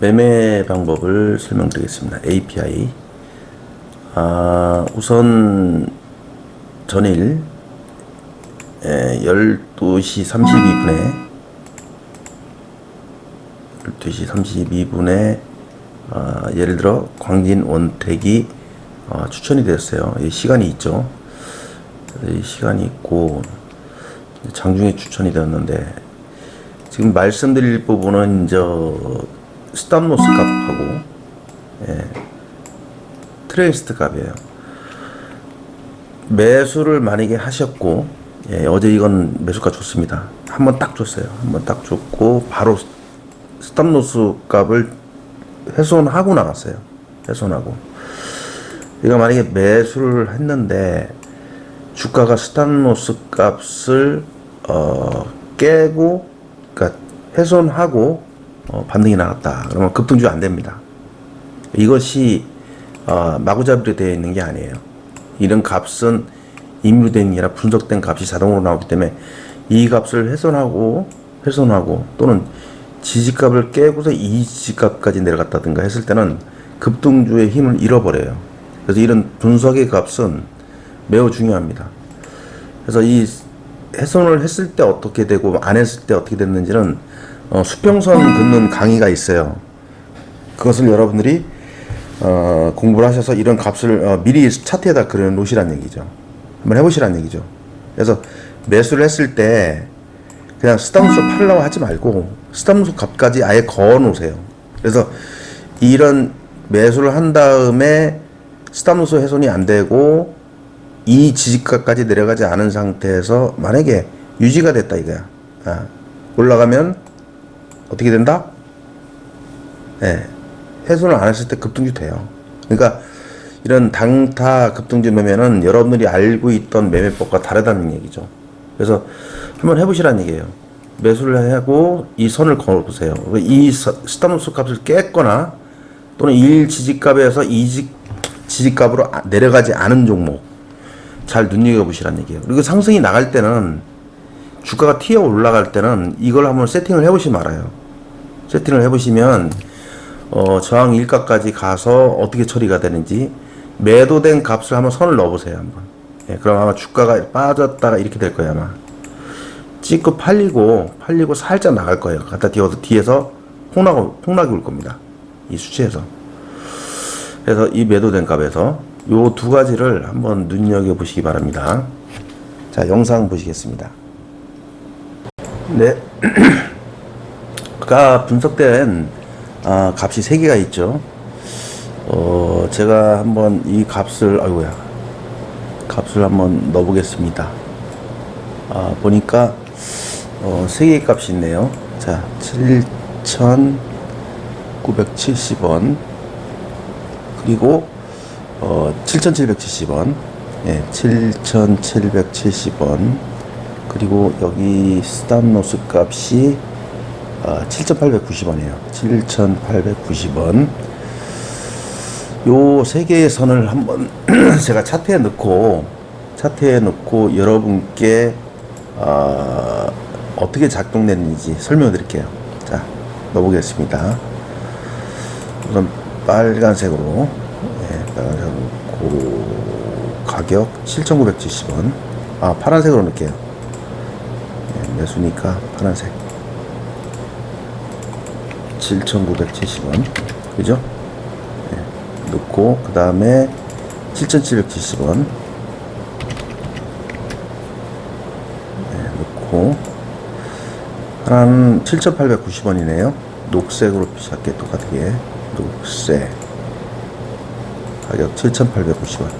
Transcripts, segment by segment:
매매 방법을 설명드리겠습니다. API. 아, 우선 전일 에, 12시 32분에 12시 32분에 아, 예를 들어 광진 원택이 아, 추천이. 이 시간이 있죠. 이 시간이 있고 장중에 추천이 되었는데 지금 말씀드릴 부분은 저 스탑로스 값하고 예, 트레이스트 값이에요. 매수를 만약에 하셨고 예, 어제 이건 매수가 좋습니다. 한번 딱 줬어요. 한번 딱 줬고 바로 스탑로스 값을 훼손하고 나갔어요. 훼손하고. 이거 만약에 매수를 했는데 주가가 스탑로스 값을 어, 깨고 그러니까 훼손하고 어, 반등이 나왔다. 그러면 급등주 안 됩니다. 이것이 어, 마구잡이로 되어 있는 게 아니에요. 이런 값은 임유된 게 아니라 분석된 값이 자동으로 나오기 때문에 이 값을 훼손하고 훼손하고 또는 지지값을 깨고서 이 지지값까지 내려갔다든가 했을 때는 급등주의 힘을 잃어버려요. 그래서 이런 분석의 값은 매우 중요합니다. 그래서 이 훼손을 했을 때 어떻게 되고 안 했을 때 어떻게 됐는지는 어, 수평선 긋는 강의가 있어요. 그것을 여러분들이 어, 공부를 하셔서 이런 값을 어, 미리 차트에다 그려 놓으시란 얘기죠. 한번 해보시란 얘기죠. 그래서 매수를 했을 때 그냥 스타무스 팔려고 하지 말고 스타무스 값까지 아예 그어 놓으세요. 그래서 이런 매수를 한 다음에 스타무스 훼손이 안 되고 이 지지가까지 내려가지 않은 상태에서 만약에 유지가 됐다 이거야. 아, 올라가면 어떻게 된다? 예. 훼손을 안 했을 때 급등주 돼요. 그러니까 이런 당타 급등주 매매는 여러분들이 알고 있던 매매법과 다르다는 얘기죠. 그래서 한번 해보시라는 얘기예요. 매수를 하고 이 선을 걸어보세요. 이 스타무스 값을 깼거나 또는 1 지지값에서 2 지지값으로 아- 내려가지 않은 종목 잘 눈여겨보시라는 얘기예요. 그리고 상승이 나갈 때는 주가가 튀어 올라갈 때는 이걸 한번 세팅을 해보시면 알아요. 세팅을 해보시면 어, 저항 일가까지 가서 어떻게 처리가 되는지 매도된 값을 한번 선을 넣어보세요 한번. 예, 그럼 아마 주가가 빠졌다가 이렇게 될 거예요 아마. 찍고 팔리고 팔리고 살짝 나갈 거예요. 갖다 뒤어서 뒤에서 폭락 폭락이 올 겁니다. 이 수치에서. 그래서 이 매도된 값에서 요 두 가지를 한번 눈여겨 보시기 바랍니다. 자 영상 보시겠습니다. 네. 가 분석된 아, 값이 세 개가 있죠. 어, 제가 한번 이 값을 아이고야 값을 한번 넣어보겠습니다. 아, 보니까 어, 세 개의 값이 있네요. 자, 7,970원 그리고 어, 7,770원 예, 7,770원 그리고 여기 스탑로스 값이 어, 7,890원이에요. 7,890원. 요 세 개의 선을 한번 제가 차트에 넣고 차트에 넣고 여러분께 어, 어떻게 작동됐는지 설명해 드릴게요. 자, 넣어보겠습니다. 우선 빨간색으로 예, 빨간색으로 고 가격 7,970원. 아, 파란색으로 넣을게요. 예, 매수니까 파란색. 7,970원. 그죠? 네. 넣고, 그 다음에 7,770원. 네, 넣고, 하나는 7,890원이네요. 녹색으로 비슷하게 똑같게. 녹색. 가격 7,890원.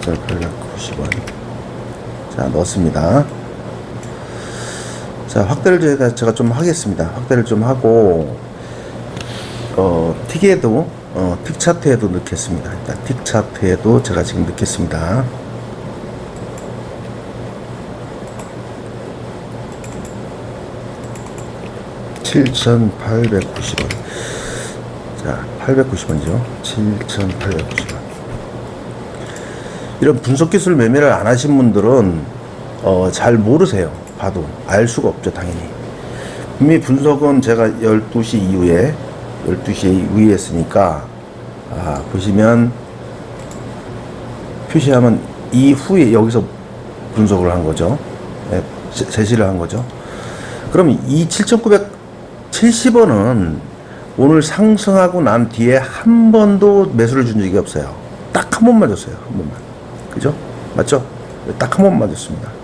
7,890원. 자, 넣었습니다. 자, 확대를 제가, 제가 좀 하겠습니다. 확대를 좀 하고, 어, 틱에도, 어, 틱 차트에도 넣겠습니다. 일단 틱 차트에도 제가 지금 넣겠습니다. (7,890원) 자 (890원이죠) (7,890원) 이런 분석 기술 매매를 안 하신 분들은 어, 잘 모르세요. 봐도 알 수가 없죠, 당연히. 분명히 분석은 제가 12시 이후에 12시 위에 했으니까 아, 보시면 표시하면 이후에 여기서 분석을 한 거죠. 예, 제- 제시를 한 거죠. 그럼 이 7,970원은 오늘 상승하고 난 뒤에 한 번도 매수를 준 적이 없어요. 딱 한 번만 줬어요. 한 번만. 그죠? 맞죠? 딱 한 번만 줬습니다.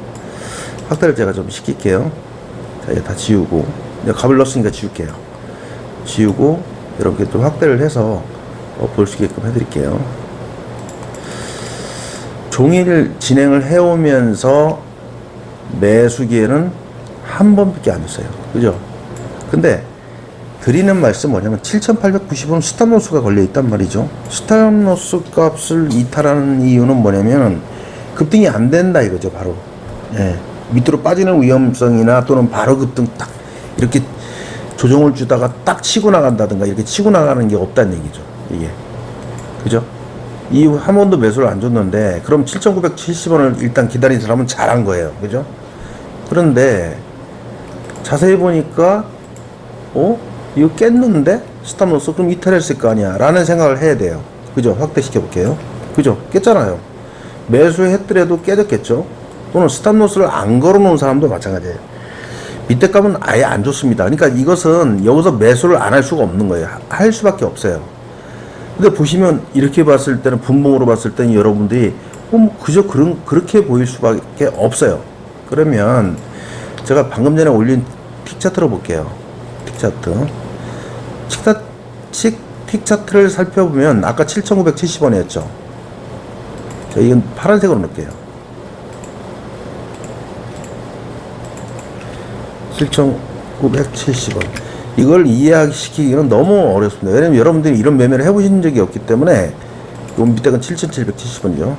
확대를 제가 좀 시킬게요. 자, 이제 다 지우고. 값을 넣었으니까 지울게요. 지우고, 이렇게 좀 확대를 해서 어, 볼수 있게끔 해드릴게요. 종일 진행을 해오면서 매수기에는 한 번밖에 안 줬어요. 그죠? 근데 드리는 말씀 뭐냐면 7,890원 스탑로스가 걸려 있단 말이죠. 스탑로스 값을 이탈하는 이유는 뭐냐면 급등이 안 된다 이거죠, 바로. 예. 밑으로 빠지는 위험성이나 또는 바로 급등 딱 이렇게 조정을 주다가 딱 치고 나간다든가 이렇게 치고 나가는 게 없다는 얘기죠. 이게. 그죠? 이후 한 번도 매수를 안 줬는데 그럼 7,970원을 일단 기다린 사람은 잘한 거예요. 그죠? 그런데 자세히 보니까 어? 이거 깼는데? 스탑로스 그럼 이탈했을 거 아니야 라는 생각을 해야 돼요. 그죠? 확대시켜 볼게요. 그죠? 깼잖아요. 매수했더라도 깨졌겠죠? 또는 스탑로스를 안 걸어 놓은 사람도 마찬가지예요. 밑에 값은 아예 안 좋습니다. 그러니까 이것은 여기서 매수를 안 할 수가 없는 거예요. 할 수밖에 없어요. 근데 보시면 이렇게 봤을 때는 분봉으로 봤을 때는 여러분들이 어, 뭐 그저 그런 그렇게 보일 수밖에 없어요. 그러면 제가 방금 전에 올린 틱 차트로 볼게요. 틱 차트. 틱차, 틱, 틱 차트를 살펴보면 아까 7,970원이었죠. 자, 이건 파란색으로 넣을게요. 7,970원. 이걸 이해시키기는 너무 어렵습니다. 왜냐면 여러분들이 이런 매매를 해보신 적이 없기 때문에 요 밑에 건 7,770원이죠.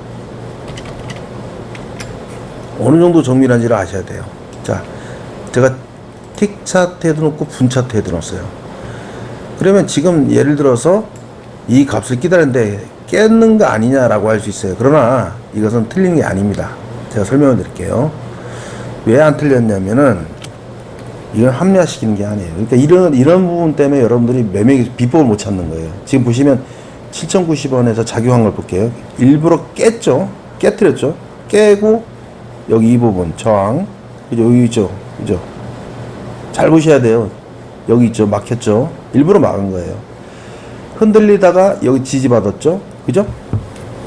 어느 정도 정밀한지를 아셔야 돼요. 자, 제가 틱 차트에도 놓고 분 차트에도 넣었어요. 그러면 지금 예를 들어서 이 값을 기다리는데 깼는 거 아니냐라고 할 수 있어요. 그러나 이것은 틀린 게 아닙니다. 제가 설명을 드릴게요. 왜 안 틀렸냐면은 이건 합리화시키는 게 아니에요. 그러니까 이런 이런 부분 때문에 여러분들이 매매 비법을 못 찾는 거예요. 지금 보시면 7,090원에서 작용한 걸 볼게요. 일부러 깼죠. 깨뜨렸죠. 깨고 여기 이 부분 저항 그죠 여기 있죠. 그죠. 잘 보셔야 돼요. 여기 있죠. 막혔죠. 일부러 막은 거예요. 흔들리다가 여기 지지받았죠. 그죠?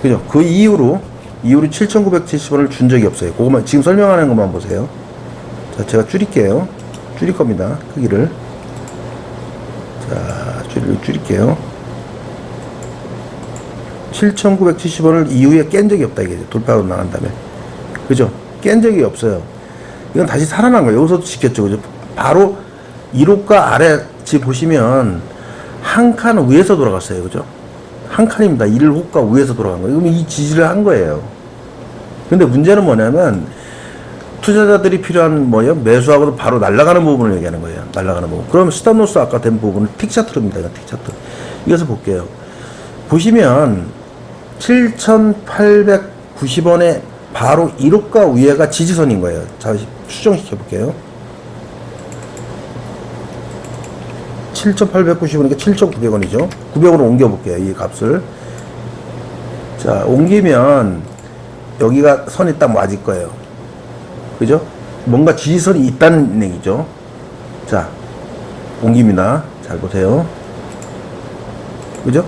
그죠? 그 이후로 이후로 7,970원을 준 적이 없어요. 그거만 지금 설명하는 것만 보세요. 자, 제가 줄일게요. 줄일 겁니다. 크기를. 자, 줄, 줄일게요. 7,970원을 이후에 깬 적이 없다, 이게 돌파로 나간 다음에. 그죠? 깬 적이 없어요. 이건 다시 살아난 거예요. 여기서도 지켰죠. 그죠? 바로 1호가 아래, 지금 보시면 한 칸 위에서 돌아갔어요. 그죠? 한 칸입니다. 1호가 위에서 돌아간 거예요. 그러면 이 지지를 한 거예요. 근데 문제는 뭐냐면 투자자들이 필요한 뭐예요? 매수하고도 바로 날아가는 부분을 얘기하는 거예요. 날아가는 부분. 그럼 스탑로스 아까 된 부분은 틱차트로입니다. 이건 틱차트. 이것을 볼게요. 보시면 7,890원에 바로 1호가 위에가 지지선인 거예요. 자, 수정시켜 볼게요. 7,890원이니까 7,900원이죠. 900원으로 옮겨 볼게요. 이 값을. 자, 옮기면 여기가 선이 딱 맞을 거예요. 그죠? 뭔가 지지선이 있다는 얘기죠. 자, 옮깁니다. 잘 보세요. 그죠?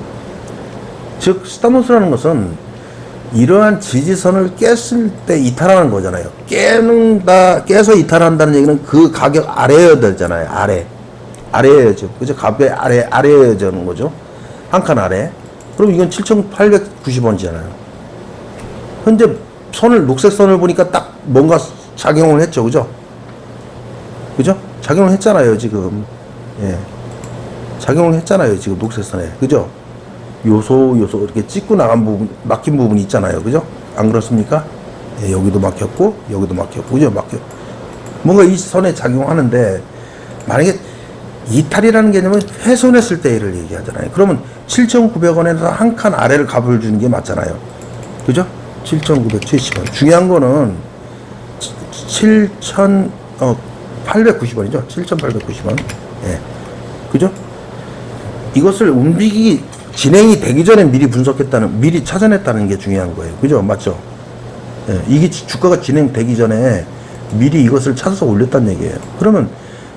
즉, 스타노스라는 것은 이러한 지지선을 깼을 때 이탈하는 거잖아요. 깨는다, 깨서 이탈한다는 얘기는 그 가격 아래여야 되잖아요. 아래. 아래여야죠. 그죠? 가격 아래, 아래여야 되는 거죠. 한 칸 아래. 그럼 이건 7,890원이잖아요. 현재 선을, 녹색 선을 보니까 딱 뭔가 작용을 했죠. 그죠? 그죠? 작용을 했잖아요, 지금. 예. 작용을 했잖아요, 지금 녹색 선에. 그죠? 요소, 요소, 이렇게 찍고 나간 부분, 막힌 부분이 있잖아요. 그죠? 안 그렇습니까? 예, 여기도 막혔고, 여기도 막혔고, 그죠? 막혀. 뭔가 이 선에 작용하는데, 만약에 이탈이라는 개념은 훼손했을 때를 얘기하잖아요. 그러면 7,900원에서 한 칸 아래를 값을 주는 게 맞잖아요. 그죠? 7,970원. 중요한 거는 7,000, 어, 890원이죠. 7,890원. 예. 그죠? 이것을 움직이 진행이 되기 전에 미리 분석했다는 미리 찾아냈다는 게 중요한 거예요. 그죠? 맞죠? 예, 이게 지- 주가가 진행되기 전에 미리 이것을 찾아서 올렸다는 얘기예요. 그러면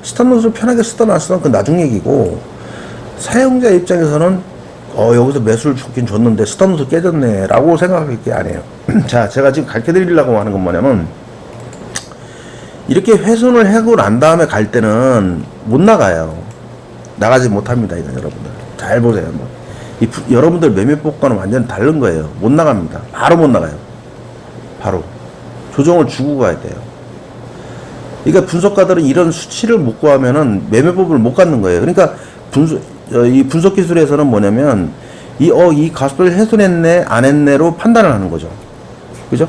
스탑로스를 편하게 쓰던 안 쓰던 그 나중 얘기고 사용자 입장에서는 어 여기서 매수를 좋긴 줬는데 스탑로스 깨졌네라고 생각할 게 아니에요. 자, 제가 지금 가르쳐 드리려고 하는 건 뭐냐면 이렇게 훼손을 하고 난 다음에 갈 때는 못 나가요. 나가지 못합니다, 이건 여러분들. 잘 보세요. 뭐. 이 부- 여러분들 매매법과는 완전 다른 거예요. 못 나갑니다. 바로 못 나가요. 바로. 조정을 주고 가야 돼요. 그러니까 분석가들은 이런 수치를 못 구하면은 매매법을 못 갖는 거예요. 그러니까 분석, 어, 이 분석 기술에서는 뭐냐면 이, 어, 이 값을 훼손했네, 안 했네로 판단을 하는 거죠. 그죠?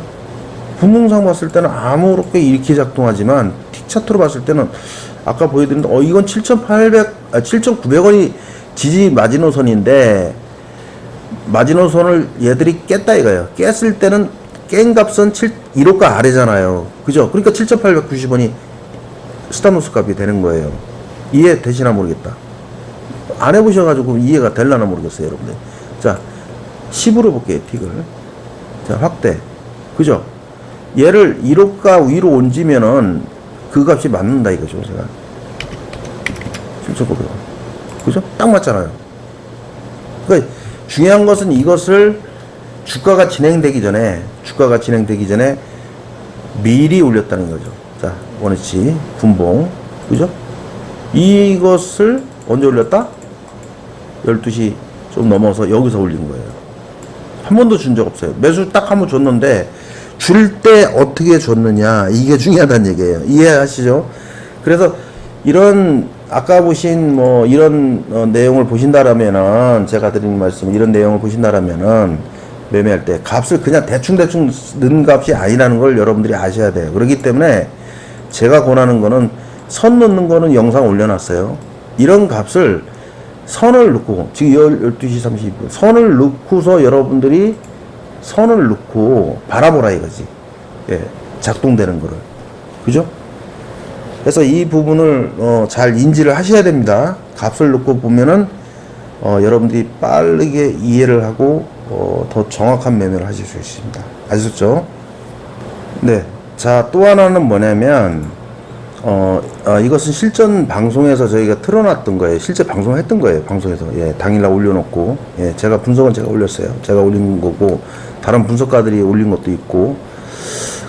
분봉상 봤을 때는 아무렇게 이렇게 작동하지만 틱 차트로 봤을 때는 아까 보여드린 어 이건 7,800, 아, 7,900원이 지지 마지노선인데 마지노선을 얘들이 깼다 이거예요. 깼을 때는 깬 값은 7, 1호가 아래잖아요. 그죠? 그러니까 7,890원이 스타노스 값이 되는 거예요. 이해 되시나 모르겠다. 안 해보셔가지고 이해가 될라나 모르겠어요, 여러분들. 자, 10으로 볼게요, 틱을. 자, 확대. 그죠? 얘를 1호가 위로 옮기면은 그 값이 맞는다 이거죠, 제가. 7,900원. 그죠? 딱 맞잖아요. 그러니까 중요한 것은 이것을 주가가 진행되기 전에, 주가가 진행되기 전에 미리 올렸다는 거죠. 자, 원위치, 분봉. 그죠? 이것을 언제 올렸다? 12시 좀 넘어서 여기서 올린 거예요. 한 번도 준 적 없어요. 매수 딱 한 번 줬는데 줄 때 어떻게 줬느냐 이게 중요하다는 얘기예요. 이해하시죠? 그래서 이런 아까 보신 뭐 이런 어, 내용을 보신다라면은 제가 드린 말씀 이런 내용을 보신다라면은 매매할 때 값을 그냥 대충 대충 넣은 값이 아니라는 걸 여러분들이 아셔야 돼요. 그렇기 때문에 제가 권하는 거는 선 넣는 거는 영상 올려놨어요. 이런 값을 선을 넣고 지금 12시 32분 선을 넣고서 여러분들이 선을 넣고 바라보라 이거지. 예, 작동되는 거를. 그죠? 그래서 이 부분을 어, 잘 인지를 하셔야 됩니다. 값을 넣고 보면은 어, 여러분들이 빠르게 이해를 하고 어, 더 정확한 매매를 하실 수 있습니다. 아셨죠? 네. 자, 또 하나는 뭐냐면 어, 어, 이것은 실전 방송에서 저희가 틀어놨던 거예요. 실제 방송했던 거예요. 방송에서. 예, 당일날 올려놓고. 예, 제가 분석은 제가 올렸어요. 제가 올린 거고, 다른 분석가들이 올린 것도 있고.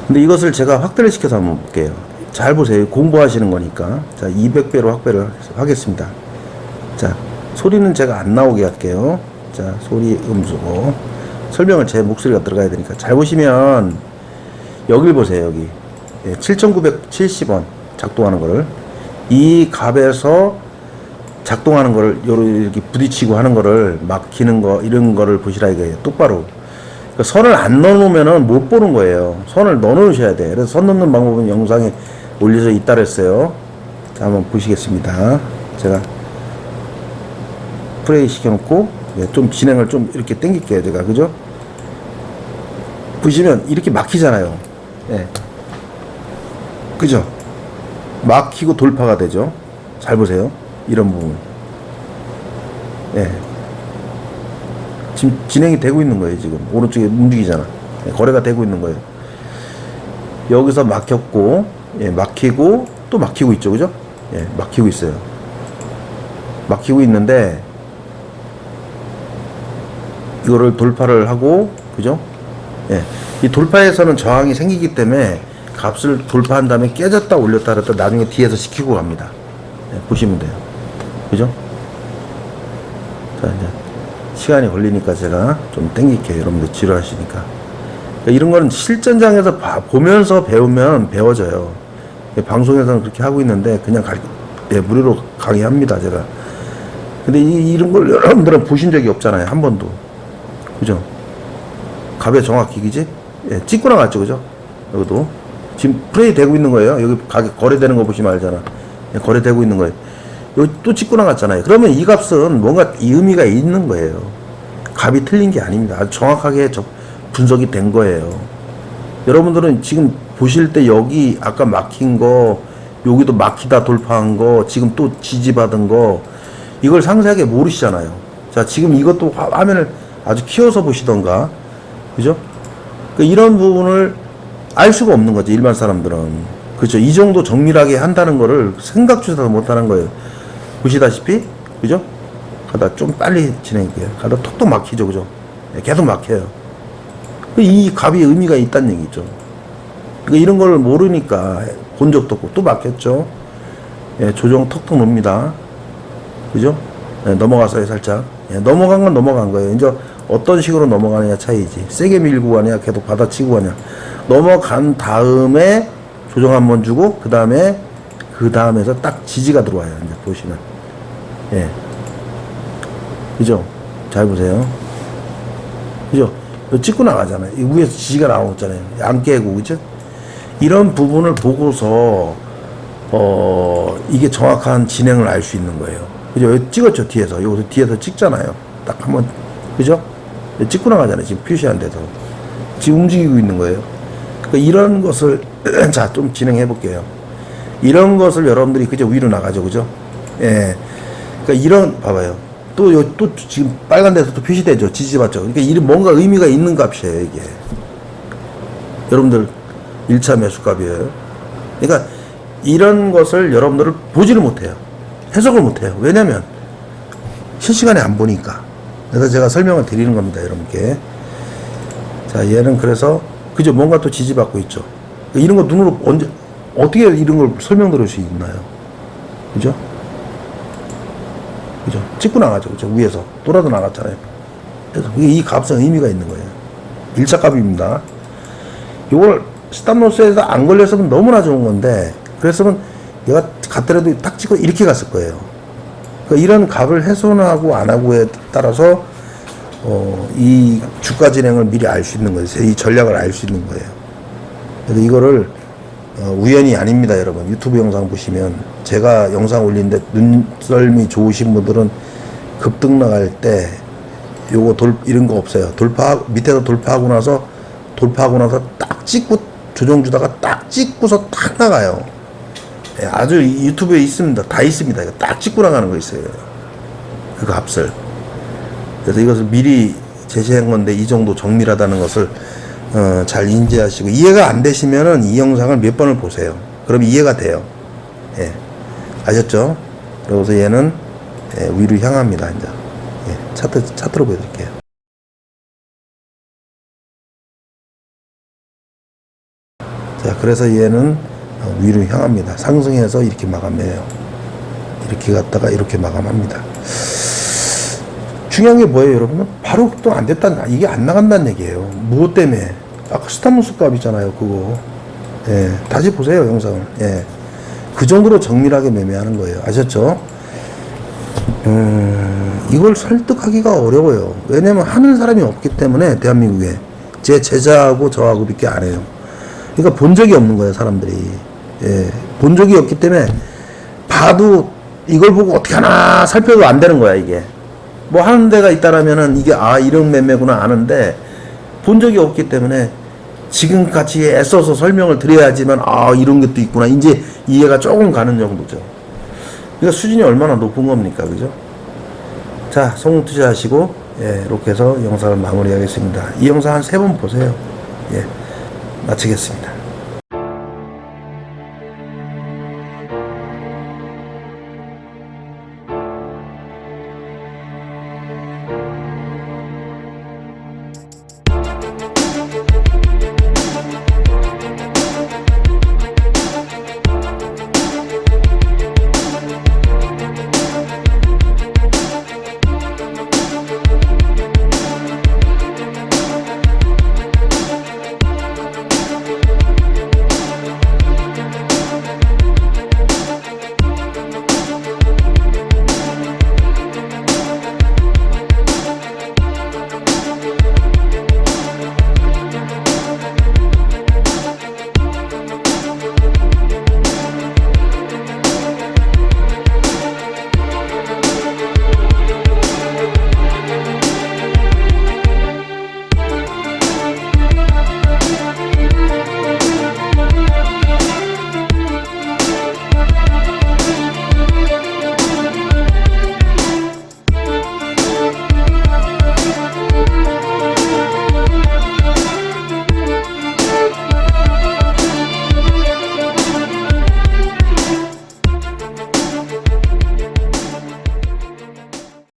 근데 이것을 제가 확대를 시켜서 한번 볼게요. 잘 보세요. 공부하시는 거니까. 자, 200배로 확대를 하겠습니다. 자, 소리는 제가 안 나오게 할게요. 자, 소리 음수고. 설명을 제 목소리가 들어가야 되니까. 잘 보시면, 여길 보세요, 여기. 예, 7,970원 작동하는 거를. 이 값에서 작동하는 거를, 이렇게 부딪히고 하는 거를 막히는 거, 이런 거를 보시라 이거예요. 똑바로. 그러니까 선을 안 넣어놓으면은 못 보는 거예요. 선을 넣어놓으셔야 돼. 그래서 선 넣는 방법은 영상에 올려져 있다 그랬어요. 자, 한번 보시겠습니다. 제가 플레이 시켜놓고, 예, 좀 진행을 좀 이렇게 땡길게요. 제가. 그죠? 보시면 이렇게 막히잖아요. 예. 그죠? 막히고 돌파가 되죠. 잘 보세요. 이런 부분. 예. 지금 진행이 되고 있는 거예요, 지금. 오른쪽에 움직이잖아. 예, 거래가 되고 있는 거예요. 여기서 막혔고, 예, 막히고, 또 막히고 있죠, 그죠? 예, 막히고 있어요. 막히고 있는데, 이거를 돌파를 하고, 그죠? 예. 이 돌파에서는 저항이 생기기 때문에 값을 돌파한 다음에 깨졌다 올렸다 그랬다 나중에 뒤에서 시키고 갑니다. 예, 보시면 돼요. 그죠? 자, 이제 시간이 걸리니까 제가 좀 땡길게요. 여러분들 지루하시니까. 그러니까 이런 거는 실전장에서 봐- 보면서 배우면 배워져요. 예, 방송에서는 그렇게 하고 있는데 그냥 갈, 예, 무료로 강의합니다. 제가. 근데 이, 이런 걸 여러분들은 보신 적이 없잖아요. 한 번도. 그죠? 값에 정확히 그지? 예, 찍고 나갔죠, 그죠? 여기도 지금 플레이 되고 있는 거예요. 여기 가격 거래되는 거 보시면 알잖아. 예, 거래되고 있는 거예요. 여기 또 찍고 나갔잖아요. 그러면 이 값은 뭔가 이 의미가 있는 거예요. 값이 틀린 게 아닙니다. 아주 정확하게 저- 분석이 된 거예요. 여러분들은 지금 보실 때 여기 아까 막힌 거, 여기도 막히다 돌파한 거, 지금 또 지지받은 거, 이걸 상세하게 모르시잖아요. 자, 지금 이것도 화- 화면을 아주 키워서 보시던가, 그죠? 그 이런 부분을 알 수가 없는 거지, 일반 사람들은. 그죠? 이 정도 정밀하게 한다는 거를 생각조차도 못 하는 거예요. 보시다시피, 그죠? 가다 좀 빨리 진행할게요. 가다 톡톡 막히죠, 그죠? 예, 계속 막혀요. 그이 값이 의미가 있다는 얘기죠. 그러니까 이런 걸 모르니까 본 적도 없고 또 막혔죠. 예, 조정 턱턱 놉니다. 그죠? 예, 넘어갔어요, 살짝. 예, 넘어간 건 넘어간 거예요. 이제 어떤 식으로 넘어가느냐 차이지. 세게 밀고 가냐, 계속 받아치고 가냐. 넘어간 다음에 조정 한번 주고, 그 다음에, 그 다음에서 딱 지지가 들어와요. 이제 보시면. 예. 그죠? 잘 보세요. 그죠? 찍고 나가잖아요. 이 위에서 지지가 나오잖아요. 안 깨고, 그죠? 이런 부분을 보고서, 어, 이게 정확한 진행을 알 수 있는 거예요. 그죠? 찍었죠, 뒤에서. 여기서 뒤에서 찍잖아요. 딱 한번, 그죠? 찍고 나가잖아요. 지금 표시한 데서. 지금 움직이고 있는 거예요. 그러니까 이런 것을, 자, 좀 진행해 볼게요. 이런 것을 여러분들이 그저 위로 나가죠, 그죠? 예. 그러니까 이런, 봐봐요. 또, 요, 또 지금 빨간 데서 또 표시되죠. 지지받죠. 그러니까 이 뭔가 의미가 있는 값이에요, 이게. 여러분들 1차 매수값이에요. 그러니까 이런 것을 여러분들을 보지를 못해요. 해석을 못해요. 왜냐면 실시간에 안 보니까. 그래서 제가 설명을 드리는 겁니다, 여러분께. 자, 얘는 그래서 그죠? 뭔가 또 지지받고 있죠. 이런 거 눈으로 언제 어떻게 이런 걸 설명드릴 수 있나요? 그죠? 그죠? 찍고 나가죠. 그죠? 위에서 돌아도 나갔잖아요. 그래서 이 값은 의미가 있는 거예요. 1차 값입니다. 요걸 스탑로스에서 안 걸렸으면 너무나 좋은 건데 그랬으면 얘가 갔더라도 딱 찍고 이렇게 갔을 거예요. 그러니까 이런 값을 훼손하고 안 하고에 따라서 어, 이 주가 진행을 미리 알 수 있는 거예요. 이 전략을 알 수 있는 거예요. 그래서 이거를 어, 우연이 아닙니다, 여러분. 유튜브 영상 보시면 제가 영상 올리는데 눈썰미 좋으신 분들은 급등 나갈 때 요거 돌 이런 거 없어요. 돌파 밑에서 돌파하고 나서 돌파하고 나서 딱 찍고 조정 주다가 딱 찍고서 딱 나가요. 예, 아주 이 유튜브에 있습니다. 다 있습니다. 이거 딱 찍고 나가는 거 있어요. 그 값을. 그래서 이것을 미리 제시한 건데 이 정도 정밀하다는 것을 어, 잘 인지하시고 이해가 안 되시면은 이 영상을 몇 번을 보세요. 그럼 이해가 돼요. 예. 아셨죠? 그래서 얘는 예, 위로 향합니다. 이제 예, 차트 차트로 보여드릴게요. 자, 그래서 얘는 어, 위로 향합니다. 상승해서 이렇게 마감해요. 이렇게 갔다가 이렇게 마감합니다. 중요한 게 뭐예요, 여러분? 바로 또 안 됐다, 이게 안 나간다는 얘기예요. 무엇 때문에? 아까 스타무스 값이잖아요, 그거. 예, 다시 보세요, 영상을. 예. 그 정도로 정밀하게 매매하는 거예요. 아셨죠? 음, 이걸 설득하기가 어려워요. 왜냐면 하는 사람이 없기 때문에, 대한민국에. 제 제자하고 저하고 밖에 안 해요. 그러니까 본 적이 없는 거예요, 사람들이. 예, 본 적이 없기 때문에, 봐도 이걸 보고 어떻게 하나 살펴도 안 되는 거야, 이게. 뭐 하는 데가 있다라면은 이게 아 이런 매매구나 아는데 본 적이 없기 때문에 지금 같이 애써서 설명을 드려야지만 아 이런 것도 있구나 이제 이해가 조금 가는 정도죠. 그러니까 수준이 얼마나 높은 겁니까, 그죠? 자, 성공 투자하시고 예, 이렇게 해서 영상을 마무리하겠습니다. 이 영상 한 세 번 보세요. 예, 마치겠습니다.